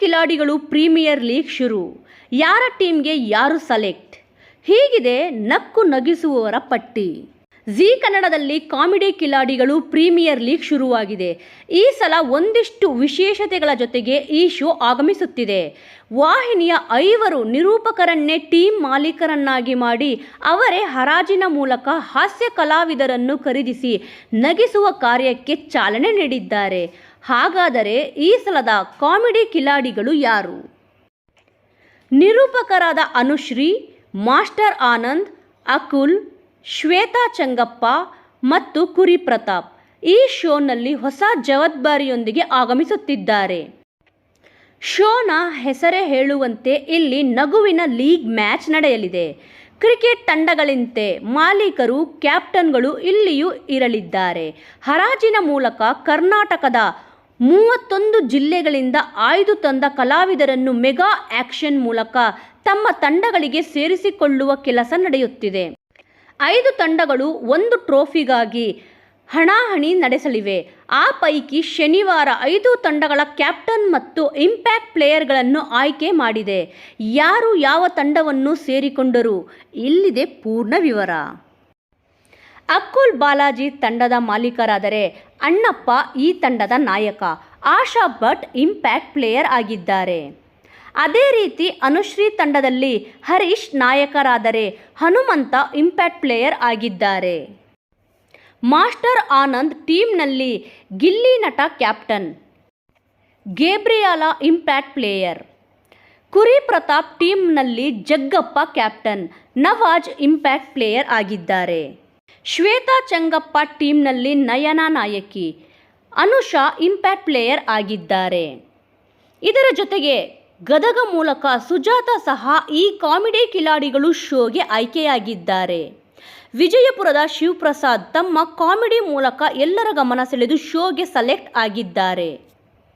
ಕಿಲಾಡಿಗಳು premier league ಶುರು. ಯಾರ ಟೀಮ್ಗೆ ಯಾರು ಸೆಲೆಕ್ಟ್? ಹೀಗಿದೆ ನಕ್ಕು ನಗಿಸುವವರ ಪಟ್ಟಿ. ಜಿ ಕನ್ನಡದಲ್ಲಿ ಕಾಮಿಡಿ ಕಿಲಾಡಿಗಳು ಪ್ರೀಮಿಯರ್ ಲೀಗ್ ಶುರುವಾಗಿದೆ. ಈ ಸಲ ಒಂದಿಷ್ಟು ವಿಶೇಷತೆಗಳ ಜೊತೆಗೆ ಈ ಶೋ ಆಗಮಿಸುತ್ತಿದೆ. ವಾಹಿನಿಯ ಐವರು ನಿರೂಪಕರನ್ನೇ ಟೀಮ್ ಮಾಲೀಕರನ್ನಾಗಿ ಮಾಡಿ ಅವರೇ ಹರಾಜಿನ ಮೂಲಕ ಹಾಸ್ಯ ಕಲಾವಿದರನ್ನು ಖರೀದಿಸಿ ನಗಿಸುವ ಕಾರ್ಯಕ್ಕೆ ಚಾಲನೆ ನೀಡಿದ್ದಾರೆ. ಹಾಗಾದರೆ ಈ ಸಲದ ಕಾಮಿಡಿ ಕಿಲಾಡಿಗಳು ಯಾರು? ನಿರೂಪಕರಾದ ಅನುಶ್ರೀ, ಮಾಸ್ಟರ್ ಆನಂದ್, ಅಕುಲ್, ಶ್ವೇತಾ ಚಂಗಪ್ಪ ಮತ್ತು ಕುರಿ ಪ್ರತಾಪ್ ಈ ಶೋನಲ್ಲಿ ಹೊಸ ಜವಾಬ್ದಾರಿಯೊಂದಿಗೆ ಆಗಮಿಸುತ್ತಿದ್ದಾರೆ. ಶೋನ ಹೆಸರೇ ಹೇಳುವಂತೆ ಇಲ್ಲಿ ನಗುವಿನ ಲೀಗ್ ಮ್ಯಾಚ್ ನಡೆಯಲಿದೆ. ಕ್ರಿಕೆಟ್ ತಂಡಗಳಂತೆ ಮಾಲೀಕರು, ಕ್ಯಾಪ್ಟನ್ಗಳು ಇಲ್ಲಿಯೂ ಇರಲಿದ್ದಾರೆ. ಹರಾಜಿನ ಮೂಲಕ ಕರ್ನಾಟಕದ ಮೂವತ್ತೊಂದು ಜಿಲ್ಲೆಗಳಿಂದ ಆಯ್ದು ತಂದ ಕಲಾವಿದರನ್ನು ಮೆಗಾ ಆಕ್ಷನ್ ಮೂಲಕ ತಮ್ಮ ತಂಡಗಳಿಗೆ ಸೇರಿಸಿಕೊಳ್ಳುವ ಕೆಲಸ ನಡೆಯುತ್ತಿದೆ. ಐದು ತಂಡಗಳು ಒಂದು ಟ್ರೋಫಿಗಾಗಿ ಹಣಾಹಣಿ ನಡೆಸಲಿವೆ. ಆ ಪೈಕಿ ಶನಿವಾರ ಐದು ತಂಡಗಳ ಕ್ಯಾಪ್ಟನ್ ಮತ್ತು ಇಂಪ್ಯಾಕ್ಟ್ ಪ್ಲೇಯರ್ಗಳನ್ನು ಆಯ್ಕೆ ಮಾಡಿದೆ. ಯಾರು ಯಾವ ತಂಡವನ್ನು ಸೇರಿಕೊಂಡರು, ಇಲ್ಲಿದೆ ಪೂರ್ಣ ವಿವರ. ಅಕ್ಕುಲ್ ಬಾಲಾಜಿ ತಂಡದ ಮಾಲೀಕರಾದರೆ ಅಣ್ಣಪ್ಪ ಈ ತಂಡದ ನಾಯಕ. ಆಶಾ ಭಟ್ ಇಂಪ್ಯಾಕ್ಟ್ ಪ್ಲೇಯರ್ ಆಗಿದ್ದಾರೆ. ಅದೇ ರೀತಿ ಅನುಶ್ರೀ ತಂಡದಲ್ಲಿ ಹರೀಶ್ ನಾಯಕರಾದರೆ ಹನುಮಂತ ಇಂಪ್ಯಾಕ್ಟ್ ಪ್ಲೇಯರ್ ಆಗಿದ್ದಾರೆ. Master Anand ಟೀಮ್ನಲ್ಲಿ Gilli Nata captain Gabriella impact player Kuri Pratap ಟೀಮ್ನಲ್ಲಿ Jaggappa captain Nawaz impact player ಆಗಿದ್ದಾರೆ. ಶ್ವೇತಾ ಚಂಗಪ್ಪ ಟೀಮ್ನಲ್ಲಿ ನಯನಾ ನಾಯಕಿ. ಅನುಷಾ ಇಂಪ್ಯಾಕ್ಟ್ ಪ್ಲೇಯರ್ ಆಗಿದ್ದಾರೆ. ಇದರ ಜೊತೆಗೆ ಗದಗ ಮೂಲಕ ಸುಜಾತ ಸಹ ಈ ಕಾಮಿಡಿ ಕಿಲಾಡಿಗಳು ಶೋಗೆ ಆಯ್ಕೆಯಾಗಿದ್ದಾರೆ. ವಿಜಯಪುರದ ಶಿವಪ್ರಸಾದ್ ತಮ್ಮ ಕಾಮಿಡಿ ಮೂಲಕ ಎಲ್ಲರ ಗಮನ ಸೆಳೆದು ಶೋಗೆ ಸೆಲೆಕ್ಟ್ ಆಗಿದ್ದಾರೆ.